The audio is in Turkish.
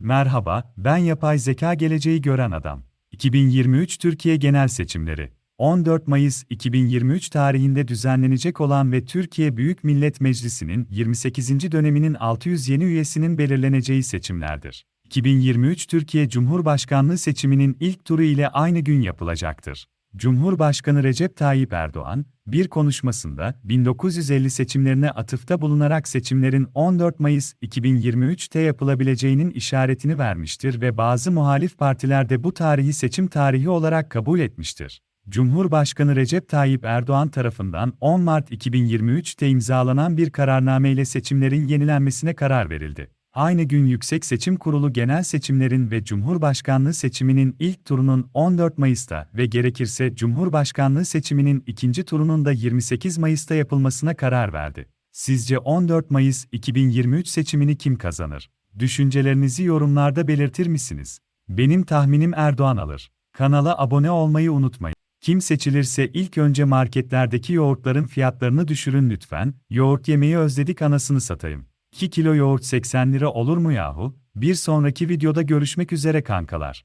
Merhaba, ben yapay zeka geleceği gören adam. 2023 Türkiye Genel Seçimleri 14 Mayıs 2023 tarihinde düzenlenecek olan ve Türkiye Büyük Millet Meclisi'nin 28. döneminin 600 yeni üyesinin belirleneceği seçimlerdir. 2023 Türkiye Cumhurbaşkanlığı seçiminin ilk turu ile aynı gün yapılacaktır. Cumhurbaşkanı Recep Tayyip Erdoğan, bir konuşmasında 1950 seçimlerine atıfta bulunarak seçimlerin 14 Mayıs 2023'te yapılabileceğinin işaretini vermiştir ve bazı muhalif partiler de bu tarihi seçim tarihi olarak kabul etmiştir. Cumhurbaşkanı Recep Tayyip Erdoğan tarafından 10 Mart 2023'te imzalanan bir kararname ile seçimlerin yenilenmesine karar verildi. Aynı gün Yüksek Seçim Kurulu genel seçimlerin ve Cumhurbaşkanlığı seçiminin ilk turunun 14 Mayıs'ta ve gerekirse Cumhurbaşkanlığı seçiminin ikinci turunun da 28 Mayıs'ta yapılmasına karar verdi. Sizce 14 Mayıs 2023 seçimini kim kazanır? Düşüncelerinizi yorumlarda belirtir misiniz? Benim tahminim Erdoğan alır. Kanala abone olmayı unutmayın. Kim seçilirse ilk önce marketlerdeki yoğurtların fiyatlarını düşürün lütfen. Yoğurt yemeyi özledik anasını satayım. 2 kilo yoğurt 80 lira olur mu yahu? Bir sonraki videoda görüşmek üzere kankalar.